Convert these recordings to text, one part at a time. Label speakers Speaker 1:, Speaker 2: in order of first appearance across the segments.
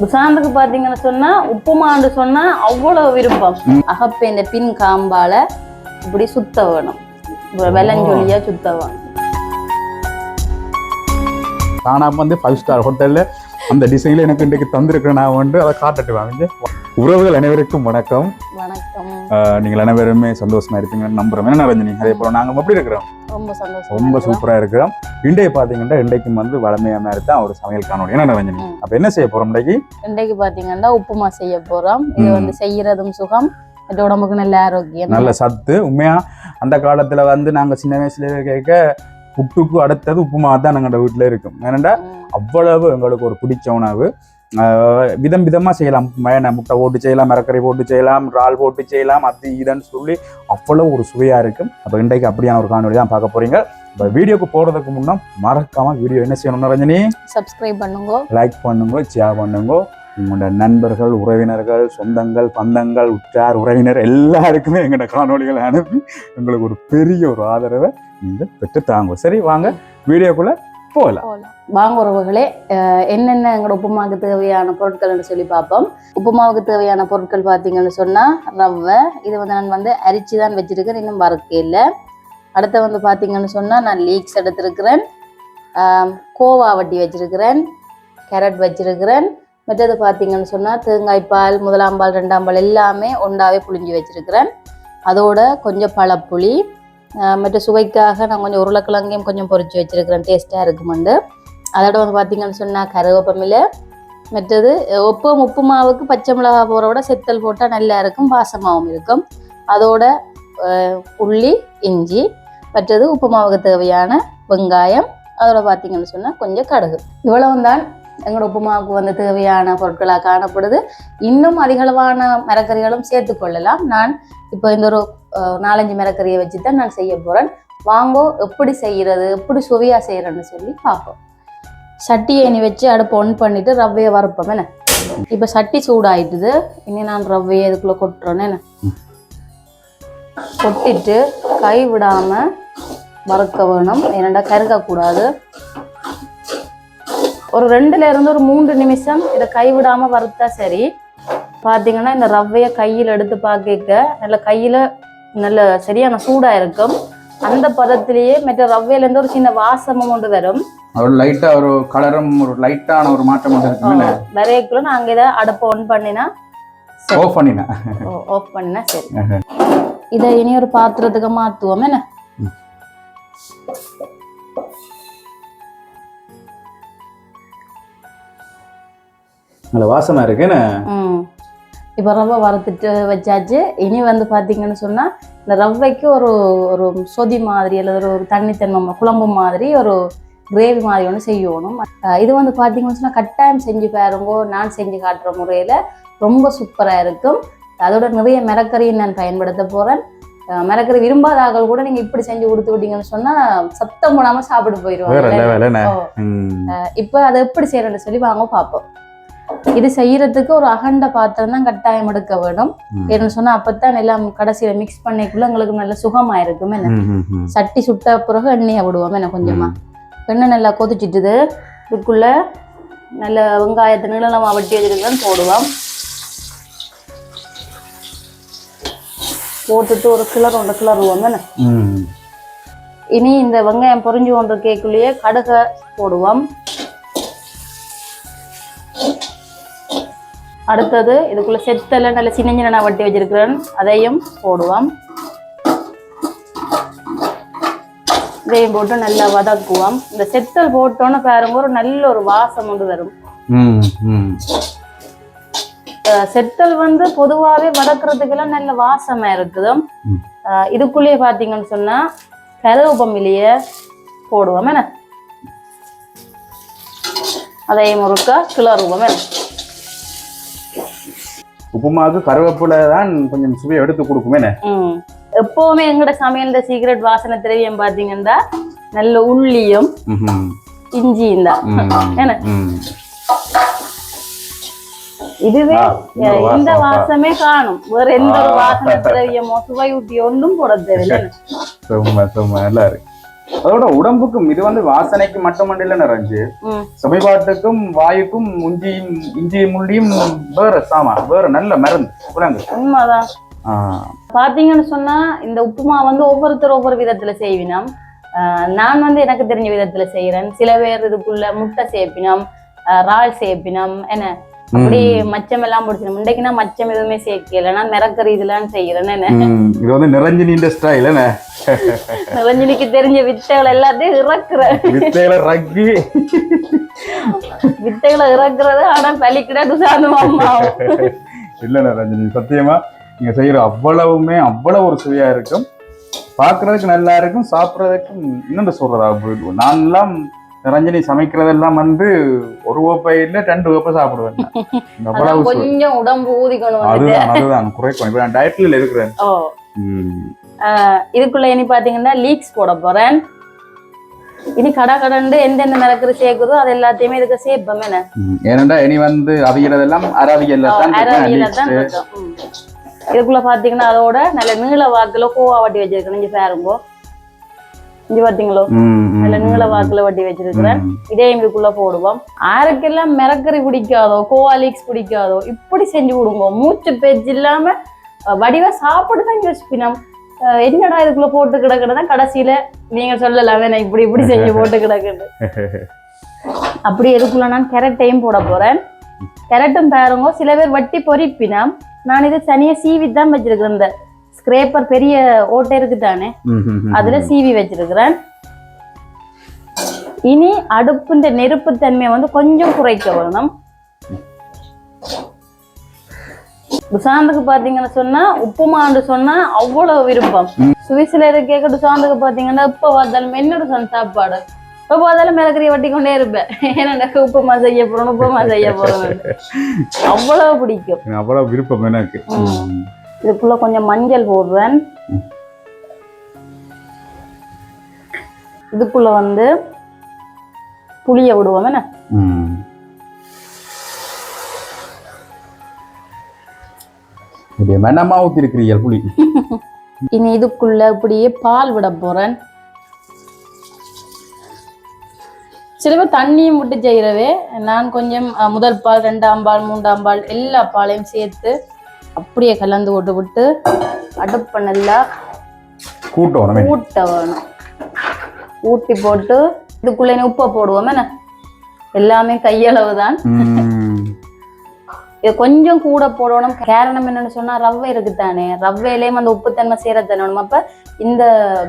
Speaker 1: சுசாந்துக்கு பாத்தீங்கன்னு சொன்னா உப்புமான்னு சொன்னா அவ்வளவு விருப்பம். அகப்ப இந்த பின் காம்பால இப்படி சுத்த வேணும். இப்ப வெள்ளஞ்சொலியா சுத்த வேணும்.
Speaker 2: தானா வந்து ஃபைவ் ஸ்டார் ஹோட்டல்ல அந்த டிசைன்ல எனக்கு இன்றைக்கு தந்திருக்கிறேன் நான் வந்து அதை காட்டட்டு வாங்க உறவுகள் அனைவருக்கும் வணக்கம். நீங்கள் அனைவருமே சந்தோஷமா இருப்பீங்கன்னு நம்புறோம். என்ன ரஞ்சனி அதே போல நாங்க எப்படி இருக்கிறோம்.
Speaker 1: ரொம்ப சந்தோஷம்
Speaker 2: ரொம்ப சூப்பரா இருக்கிறோம். இன்றைக்கு பாத்தீங்கன்னா இன்றைக்கும் வந்து வளமையா மாதிரி தான் ஒரு சமையல் காணொலி என்ன ரஞ்சனி. அப்ப என்ன செய்ய போறோம் இன்றைக்கு?
Speaker 1: இன்றைக்கு பாத்தீங்கன்னா உப்புமா செய்ய போறோம். இது. வந்து செய்யறதும் சுகம் உடம்புக்கு நல்ல ஆரோக்கியம்.
Speaker 2: நல்ல சத்து. உண்மையா அந்த காலத்துல வந்து நாங்க சின்ன வயசுல கேட்க புட்டுக்கு அடுத்தது உப்புமா தான் எங்களோட வீட்டுல இருக்கும். ஏனண்டா. அவ்வளவு எங்களுக்கு ஒரு பிடிச்ச உணவு. விதம் விதமா செய்யலாம். மேன முட்டை போட்டு செய்யலாம் மரக்கறி போட்டு செய்யலாம் இறால் போட்டு செய்யலாம் அது இதுன்னு சொல்லி அவ்வளவு ஒரு சுவையா இருக்கும். அப்ப இன்றைக்கு அப்படியான ஒரு காணொலி தான் பார்க்க போறீங்க. இப்போ வீடியோக்கு போறதுக்கு முன்னா மறக்காம வீடியோ என்ன செய்யணும் ரஞ்சனி?
Speaker 1: சப்ஸ்கிரைப் பண்ணுங்க.
Speaker 2: லைக் பண்ணுங்க ஷேர் பண்ணுங்க. உங்களோட நண்பர்கள் உறவினர்கள் சொந்தங்கள் பந்தங்கள் உற்றார் உறவினர் எல்லாருக்குமே எங்களோட காணொளிகளை அனுப்பி எங்களுக்கு ஒரு பெரிய ஒரு ஆதரவை நீங்க பெற்று தாங்க. சரி வாங்க. வீடியோக்குள்ள போகலாம்.
Speaker 1: வாங்க உறவுகளே என்னென்ன எங்களோட உப்புமாவுக்கு தேவையான பொருட்கள்னு சொல்லி பார்ப்போம். உப்புமாவுக்கு தேவையான பொருட்கள் பார்த்தீங்கன்னு சொன்னால் ரவை இது வந்து நான் வந்து அரிச்சு தான் வச்சுருக்கேன் இன்னும் வறுக்க இல்லை. அடுத்து வந்து பார்த்தீங்கன்னு சொன்னால் நான் லீக்ஸ் எடுத்திருக்கிறேன். கோவா வட்டி வச்சிருக்கிறேன் கேரட் வச்சிருக்கிறேன். மற்றது பார்த்தீங்கன்னு சொன்னால் தேங்காய் பால் முதலாம் பால் ரெண்டாம் பால் எல்லாமே ஒன்றாவே புழிஞ்சு வச்சுருக்கிறேன். அதோட கொஞ்சம் பழப்புளி மற்ற சுவைக்காக நான் கொஞ்சம் உருளைக்கிழங்கையும் கொஞ்சம் பொறிச்சு வச்சுருக்கிறேன். டேஸ்ட்டாக இருக்குமெண்டு அதோட வந்து பார்த்தீங்கன்னு சொன்னால் கருவேப்பமில்லை மற்றது உப்பும் உப்பு மாவுக்கு பச்சை மிளகா போகிற விட செத்தல் போட்டால் நல்லா இருக்கும் பாசமாகவும் இருக்கும். அதோட உள்ளி இஞ்சி மற்றது உப்பு மாவுக்கு தேவையான வெங்காயம் அதோட பார்த்தீங்கன்னு சொன்னால் கொஞ்சம் கடுகு. இவ்வளவு தான் எங்களோட உப்புமாவுக்கு வந்து தேவையான பொருட்களாக காணப்படுது. இன்னும் அதிகளவான மரக்கறிகளும் சேர்த்து கொள்ளலாம். நான் இப்போ இந்த ஒரு நாலஞ்சு மரக்கறியை வச்சு தான் நான் செய்ய போகிறேன் வாங்கோ எப்படி செய்கிறது எப்படி சுவையாக செய்கிறேன்னு சொல்லி பார்ப்போம். சட்டியை இனி வச்சு அடுப்பு ஒன் பண்ணிட்டு ரவையை வறுப்போம் என்ன? இப்போ சட்டி சூடாயிட்டுது. இனி நான் ரவ்வையை இதுக்குள்ளே கொட்டுறேன்னு என்ன? கொட்டிட்டு கை விடாமல் வறுக்க வேணும். ஏனண்டா கருகக்கூடாது. ஒரு ரெண்டுல இருந்து ஒரு மூன்று நிமிஷம் இதை கைவிடாம வறுத்தா சரி. பாத்தீங்கன்னா இந்த ரவ்வையை கையில் எடுத்து பார்க்க நல்ல கையில நல்ல சரியான சூடா இருக்கும். அந்த பதத்திலேயே மற்ற ரவையில இருந்து ஒரு சின்ன வாசமும் கொண்டு வரும்.
Speaker 2: ஒரு லைட்டா ஒரு கலரும் ஒரு லைட்டான ஒரு மாற்றம் இருக்குல்ல
Speaker 1: வரைக்குள்ள நாங்க இதை அடுப்பை ஒன் பண்ணினா
Speaker 2: ஆஃப் பண்ணினேன்
Speaker 1: ஆஃப் பண்ணினா சரி. இதை இனி ஒரு பாத்திரத்துக்கு மாத்துவோம். என்ன.
Speaker 2: நல்ல வாசமா இருக்கு. என்ன?
Speaker 1: ம். இப்போ ரவை வறுத்துட்டு வச்சாச்சு. இனி வந்து பார்த்தீங்கன்னு சொன்னால் இந்த ரவைக்கு ஒரு ஒரு சொதி மாதிரி அல்லது ஒரு- தண்ணித்தன்மை குழம்பு மாதிரி ஒரு கிரேவி மாதிரி ஒன்று செய்யணும். இது வந்து பார்த்தீங்கன்னு சொன்னால் கட்டாயம் செஞ்சு பாருங்கோ நான் செஞ்சு காட்டுற முறையில் ரொம்ப சூப்பராக இருக்கும். அதோட நிறைய மிளக்கறியும் நான் பயன்படுத்த போகிறேன் மிளக்கறி விரும்பாத கூட நீங்கள் இப்படி செஞ்சு கொடுத்து விட்டீங்கன்னு சொன்னால் சத்தம் போடாமல் சாப்பிட்டு போயிடுவாங்க. இப்போ அதை எப்படி செய்யறேன்னு சொல்லி வாங்க பார்ப்போம். இது செய்யறதுக்கு ஒரு அகண்ட பாத்திரம் தான் கட்டாயம் எடுக்க வேணும். ஏன்னு சொன்னா அப்பதான் எல்லாம் கடைசியில மிக்ஸ் பண்ணிக்குள்ள உங்களுக்கு நல்ல சுகமா இருக்கும் என்ன. சட்டி சுட்ட பிறகு எண்ணெயை விடுவோம் என்ன கொஞ்சமா. எண்ணெய் நல்லா கொதிச்சிட்டுது. இதுக்குள்ள நல்ல வெங்காயத்தை நீளமா வெட்டி வச்சிருக்கேன்னு போடுவோம். போட்டுட்டு ஒரு கிளர் ஒன்று கிளறுவோம்
Speaker 2: ம்.
Speaker 1: இனி இந்த வெங்காயம் பொரிஞ்சு கொண்டு கேக்குள்ளேயே கடுகை போடுவோம். அடுத்தது இதுக்குள்ள செத்தல நல்ல சின்ன சின்ன வட்டி வச்சிருக்கிறேன். அதையும் போடுவோம். இதையும் போட்டு நல்லா வதக்குவோம். இந்த செத்தல் போட்டோன்னு பாருங்க ஒரு நல்ல ஒரு வாசம் வந்து வரும் செத்தல் வந்து பொதுவாகவே வதக்குறதுக்கெல்லாம் நல்ல வாசமா இருக்குது. இதுக்குள்ளேயே பார்த்தீங்கன்னு சொன்னா கருவேப்பமிலிய போடுவோம் என்ன? அதையும் முறுக்க கிளறுவோம் என்ன?
Speaker 2: உப்புமாவுக்கு கருவேப்பிலை தான் கொஞ்சம் சுவையை எடுத்து கொடுக்குமே. என்ன.
Speaker 1: எப்பவுமே எங்கட சமையல்ல சீக்ரெட் வாசனை திரவியம் பாத்தீங்கன்னா நல்ல உள்ளியும். இஞ்சியும் தான். இதுவே
Speaker 2: இந்த வாசம்
Speaker 1: காணும். வேற எந்த ஒரு. வாசனை திரவியமோ சுவையூட்டியோ ஒன்றும் போட தேவையில்லை.
Speaker 2: நல்லா இருக்கு. அதோட உடம்புக்கும் இது வந்து வாசனைக்கு மட்டும் இல்ல நிறைஞ்சு சமீபாட்டுக்கும் வாயுக்கும் முஞ்சியும் இஞ்சி முள்ளியும் வேற சாமா வேற நல்ல மருந்து. விளங்கு.
Speaker 1: உண்மைதான். பாத்தீங்கன்னு சொன்னா இந்த உப்புமா வந்து ஒவ்வொருத்தர் ஒவ்வொரு விதத்துல செய்வினம். ஆஹ் நான் வந்து எனக்கு தெரிஞ்ச விதத்துல செய்யறேன் சில பேர் இதுக்குள்ள முட்டை சேர்ப்பினம் ஆஹ் இறால் சேர்ப்பினம் என்ன? அப்படி மச்சம் எல்லாம் பிடிச்சிடும் முண்டைக்கு நான் மச்சம் எதுவுமே சேர்க்கல நான் மிரக்கறி இதெல்லாம் செய்யறேன் என்ன?
Speaker 2: ம், இது வந்து நிரஞ்சனின்ற ஸ்டைல் என்ன?
Speaker 1: ரஞ்சினிக்கு தெரிஞ்ச வித்தைகள் எல்லாத்தையும் இறக்குறேன்
Speaker 2: வித்தையில ரக்கி.
Speaker 1: வித்தைகளை இறக்குறது ஆனா பலிக்கிட துசாந்து அம்மாவும்
Speaker 2: இல்ல ரஞ்சனி சத்தியமா நீங்க செய்யற அவ்வளவுமே அவ்வளவு ஒரு சுவையா இருக்கும். பார்க்கிறதுக்கு நல்லா இருக்கும் சாப்பிட்றதுக்கும் இன்னொன்று சொல்றதா நான் எல்லாம் ரஞ்சனி சமைக்கிறதெல்லாம் வந்து ஒரு ஓப்பை இல்ல ரெண்டு ஓப்பை சாப்பிடுவேன்.
Speaker 1: கொஞ்சம் உடம்பு ஊதிக்கணும்
Speaker 2: அதுதான் அதுதான் குறைக்கும் இப்ப நான் டயட்ல இருக்கிறேன்.
Speaker 1: இதுக்குள்ள இனி பாத்தீங்கன்னா லீக்ஸ் போட போறேன். இனி கடை கடண்டு எந்தெந்த மிளகு சேர்க்குதோ அது எல்லாத்தையுமே இதுக்கு சேர்ப்போம் என்ன.
Speaker 2: ஏனென்றா இனி வந்து அவியலதெல்லாம் அரவியல்ல தான்
Speaker 1: தான். இதுக்குள்ள பாத்தீங்கன்னா அதோட நல்ல நீள வாக்குல கோவா வட்டி வச்சிருக்கேன் இங்க பாருங்க.
Speaker 2: ம்,
Speaker 1: நல்ல நீள
Speaker 2: ம்,
Speaker 1: வாக்குல வட்டி வச்சிருக்கிறேன்.
Speaker 2: ம்.
Speaker 1: இதையும் இதுக்குள்ள போடுவோம். யாருக்கெல்லாம் மிளக்கறி பிடிக்காதோ கோவா லீக்ஸ் பிடிக்காதோ இப்படி செஞ்சு விடுங்க மூச்சு பேச்சு இல்லாம வடிவா சாப்பிட்டு தான் யோசிப்பினம் என்னடா இதுக்குள்ள போட்டு கிடக்குறதா கடைசியில நீங்க சொல்லலாம் நான் இப்படி இப்படி செஞ்சு போட்டு கிடக்குது. அப்படி எதுக்குள்ள நான் கேரட்டையும் போட போறேன். கேரட்டும் பாருங்க சில பேர் வட்டி பொரிப்பினம் நான் இதை தனியா சீவி தான் வச்சிருக்கிறேன் இந்த ஸ்கிரேப்பர் பெரிய ஓட்டை இருக்கு தானே. அதுல சீவி வச்சிருக்கிறேன். இனி அடுப்புன்ற நெருப்புத்தன்மையை வந்து கொஞ்சம் குறைக்க வேணும். துசாந்துக்கு பாத்தீங்கன்னு சொன்னா உப்புமான்னு சொன்னா அவ்வளவு விருப்பம். சுவிஸ்ல இருக்க துசாந்துக்கு பாத்தீங்கன்னா இப்ப பார்த்தாலும் என்ன சொன்ன சாப்பாடு. இப்ப பார்த்தாலும் மிளகறியை வட்டி கொண்டே இருப்பேன். ஏன்னா உப்புமா செய்ய போறோம் உப்புமா செய்ய போறோம் அவ்வளவு பிடிக்கும்.
Speaker 2: அவ்வளவு விருப்பம் எனக்கு.
Speaker 1: இதுக்குள்ள கொஞ்சம் மஞ்சள் போடுறேன். இதுக்குள்ள வந்து புளிய விடுவோம் என்ன?
Speaker 2: மெனமா ஊத்தி இருக்கிறீங்க புளி.
Speaker 1: இனி இதுக்குள்ள இப்படியே பால் விட போறேன். சில பேர் தண்ணியும் விட்டு செய்கிறவே நான் கொஞ்சம் முதல் பால் ரெண்டாம் பால் மூன்றாம் பால் எல்லா பாலையும் சேர்த்து அப்படியே கலந்து விட்டு விட்டு அடுப்பை நல்லா
Speaker 2: கூட்டம் வரமே
Speaker 1: ஊட்ட வேணும். ஊட்டி போட்டு இதுக்குள்ள உப்பை போடுவோம். என்ன? எல்லாமே கையளவு தான். இது கொஞ்சம் கூட போடணும். காரணம் என்னன்னு சொன்னா ரவை இருக்குதானே? ரவையிலேயும் அந்த உப்புத்தன்மை சேர தரணும் அப்ப இந்த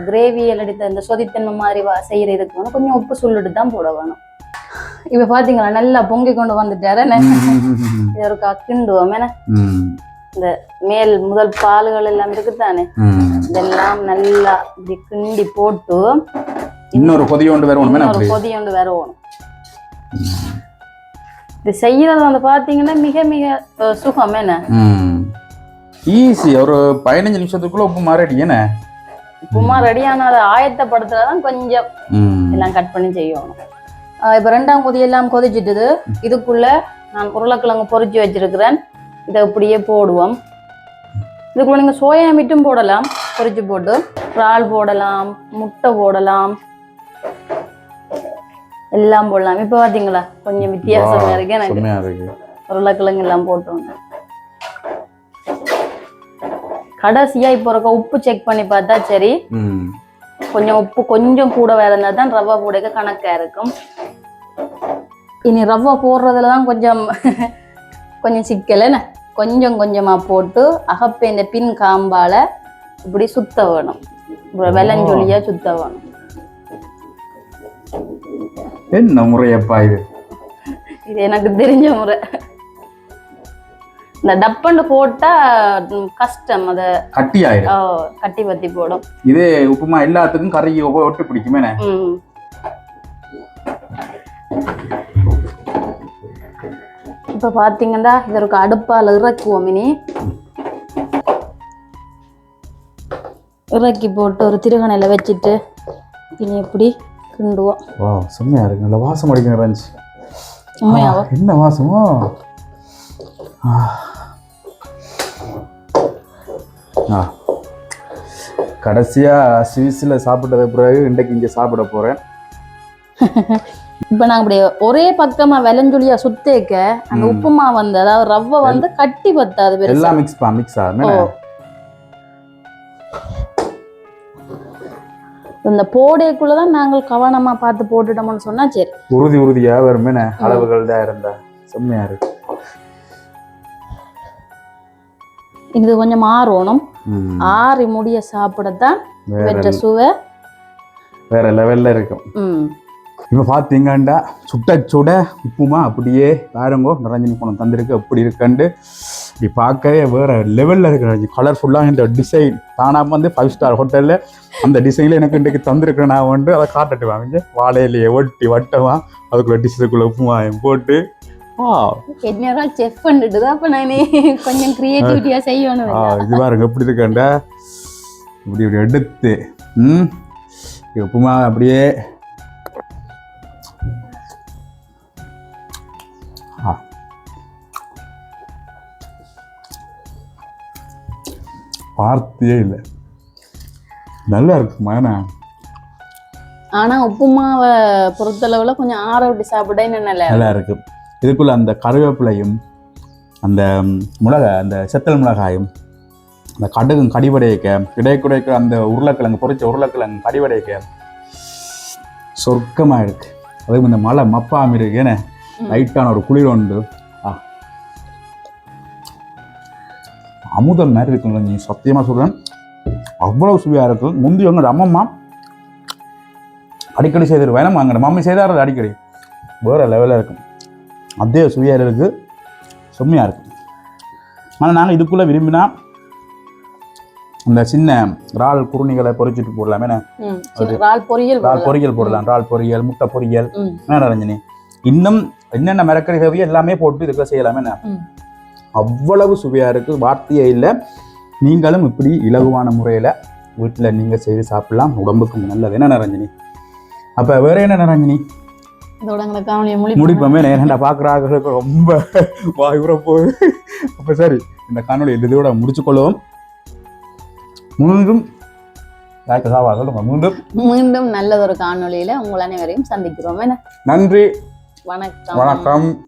Speaker 1: கிரேவி எடுத்த இந்த சொதித்தன்மை மாதிரி வா- செய்யற இதுக்கு வந்து கொஞ்சம் உப்பு சொல்லிட்டு தான் போட வேணும். இப்ப பாத்தீங்களா? நல்லா பொங்கி கொண்டு வந்துட்டாரு. இது ஒரு கிண்டுவோம் என்ன?
Speaker 2: ம்.
Speaker 1: மேல் முதல் பால்கள் எல்லாம் இருக்குதானே. இதெல்லாம் நல்லா இப்படி கிண்டி போட்டு
Speaker 2: இன்னொரு கொதி கொண்டு வரணும்
Speaker 1: இன்னொரு
Speaker 2: அப்படி.
Speaker 1: கொதி ஒன்று இது செய்யறது வந்து பாத்தீங்கன்னா மிக மிக சுகம் என்ன?
Speaker 2: ஈஸி. ஒரு பதினஞ்சு நிமிஷத்துக்குள்ள உப்பு மாறடி என்ன?
Speaker 1: உப்புமா ரெடி ஆனா அதை ஆயத்தப்படுத்துறதான் கொஞ்சம். எல்லாம் கட் பண்ணி செய்யணும். இப்ப ரெண்டாம் கொதி எல்லாம் கொதிச்சிட்டுது. இதுக்குள்ள நான் உருளைக்கிழங்கு பொரிச்சு வச்சிருக்கிறேன். இதை இப்படியே போடுவோம். இதுக்குள்ள நீங்க சோயா மீட்டும் போடலாம். பொரிச்சு போட்டு இறால் போடலாம் முட்டை போடலாம். எல்லாம் போடலாம். இப்ப பாத்தீங்களா? கொஞ்சம் வித்தியாசமா இருக்கு எனக்கு. உருளைக்கிழங்கு எல்லாம் போட்டோம் கடைசியா இப்போ இருக்க உப்பு செக் பண்ணி பார்த்தா சரி. கொஞ்சம் உப்பு கொஞ்சம் கூட வேற இருந்தால் தான் ரவா போடுக்க கணக்கா இருக்கும். இனி ரவா போடுறதுல தான் கொஞ்சம் கொஞ்சம் சிக்கல் என்ன? கொஞ்சம் கொஞ்சமா போட்டு அகப்ப இந்த பின் காம்பால இப்படி சுத்த வேணும். இப்படி வெள்ளஞ்சொலியா சுத்த வேணும்.
Speaker 2: என்ன முறையப்பா இது?
Speaker 1: இது எனக்கு தெரிஞ்ச முறை. இந்த டப்பண்டு போட்டா கஷ்டம் அதை
Speaker 2: கட்டி ஆயிடும்
Speaker 1: கட்டி பத்தி போடும்.
Speaker 2: இது உப்புமா எல்லாத்துக்கும் கறி ஒட்டு பிடிக்குமே
Speaker 1: இப்ப பாத்தீங்கன்னா இதற்கு அடுப்பால இறக்குவோம் இனி இறக்கி போட்டு ஒரு திருகணையில வச்சுட்டு இனி எப்படி கிண்டுவோம்.
Speaker 2: வா செம்மையா இருக்கு. நல்ல வாசம் அடிக்கிற இருந்துச்சு
Speaker 1: உண்மையாவோ
Speaker 2: என்ன வாசமோ? ஆ. ஆ. கடைசியா சுவிஸ்ல சாப்பிட்டது பிறகு இன்றைக்கு இங்க சாப்பிட போறேன்.
Speaker 1: இப்ப நாங்க ஒரே பக்கமா வெலஞ்சுளியா சுத்தேக்க அந்த. உப்புமா வந்து அதாவது ரவ்வை வந்து கட்டி பத்தாது
Speaker 2: எல்லாம் மிக்ஸ் பா மிக்ஸ் ஆகுமே.
Speaker 1: இந்த போடைக்குள்ளதான் நாங்கள் கவனமா பார்த்து போட்டுட்டோம்னு சொன்னா சரி.
Speaker 2: உறுதி உறுதியா வருமே அளவுகள் தான் இருந்தா செம்மையா இருக்கு
Speaker 1: இது கொஞ்சம் மாறணும்
Speaker 2: ம்.
Speaker 1: ஆறி முடிய சாப்பிடத்தான்
Speaker 2: வேற
Speaker 1: வெற்ற சுவை.
Speaker 2: வேற லெவல்ல இருக்கும். இப்போ பார்த்தீங்கண்டா சுட்ட சுட உப்புமா அப்படியே பாருங்கோ நிரஞ்சனி பணம் தந்திருக்கு அப்படி இருக்கண்டு? இப்படி பார்க்கவே வேற லெவலில் இருக்கிற கலர்ஃபுல்லாக இந்த டிசைன் தானாக வந்து ஃபைவ் ஸ்டார் ஹோட்டலில் அந்த டிசைனில் எனக்கு இன்றைக்கு தந்திருக்கிறேன் நான் வந்து அதை காட்டட்டு வாங்க வாழையிலேயே ஒட்டி வட்டமா அதுக்குள்ள டிஷ்ஷுக்குள்ள உப்புமாயம் போட்டு. ஆ
Speaker 1: என்ன செஃப் பண்ணிட்டு தான் அப்ப நானே? கொஞ்சம் கிரியேட்டிவிட்டியா செய்யணும்
Speaker 2: ஆ இது பாருங்க எப்படி இருக்கண்டா? இப்படி இப்படி எடுத்து ம்? உப்புமா அப்படியே வார்த்தையே இல்லை. நல்லா இருக்கு மகனா.
Speaker 1: ஆனா உப்புமாவை பொறுத்தளவுல கொஞ்சம் ஆற விட்டு இன்னும் நல்லா
Speaker 2: நல்லா இருக்கு. இதுக்குள்ள அந்த கருவேப்பிலையும் அந்த மிளகா அந்த செத்தல் மிளகாயும் அந்த கடுகும் கடிவடையக்க கிடைக்குடைக்க அந்த உருளைக்கிழங்கு பொரிச்ச உருளைக்கிழங்கு கடிவடையக்க சொர்க்கமாக இருக்கு. அதுவும் இந்த மலை மப்பாம இருக்கு ஏன்னா. லைட்டான ஒரு குளிர் உண்டு. அமுதம் மாதிரி இருக்குங்க நீ சத்தியமாக சொல்கிறேன் அவ்வளவு சுவையாக இருக்கும். முந்தி உங்களோட அம்மம்மா அடிக்கடி செய்திரு வேணாம் அங்கே மம்மி செய்தாரு அடிக்கடி. வேற லெவலில் இருக்கும். அதே சுவையாக இருக்கு. செம்மையாக இருக்கும். ஆனால் நாங்கள் இதுக்குள்ளே விரும்பினா அந்த சின்ன இறால் குருணிகளை பொரிச்சிட்டு போடலாமே
Speaker 1: இறால் பொரியல்
Speaker 2: இறால்
Speaker 1: போடலாம்.
Speaker 2: பொரியல் போடலாம். இறால் பொரியல் முட்டை பொரியல். என்ன ரஞ்சனி? இன்னும் என்னென்ன மிரக்கறி தேவையோ எல்லாமே போட்டு இதுக்குள்ள செய்யலாமே. அவ்வளவு சுவையாக இருக்குது வார்த்தையே இல்லை. நீங்களும் இப்படி இலகுவான முறையில் வீட்டில் நீங்கள் செய்து சாப்பிடலாம். உடம்புக்கும் நல்லது. என்ன ரஞ்சனி அப்போ வேற என்ன ரஞ்சனி
Speaker 1: இதோட எங்களை காணொலியை முடி
Speaker 2: முடிப்போமே நேரண்டா பார்க்குறாங்களுக்கு ரொம்ப வாயுற போகுது. அப்போ சரி இந்த காணொளி இதோட முடிச்சுக்கொள்வோம். மீண்டும் மீண்டும்
Speaker 1: மீண்டும் நல்லதொரு காணொளியில உங்கள் அனைவரையும் சந்திக்கிறோம். என்ன?
Speaker 2: நன்றி.
Speaker 1: வணக்கம்.
Speaker 2: வணக்கம்.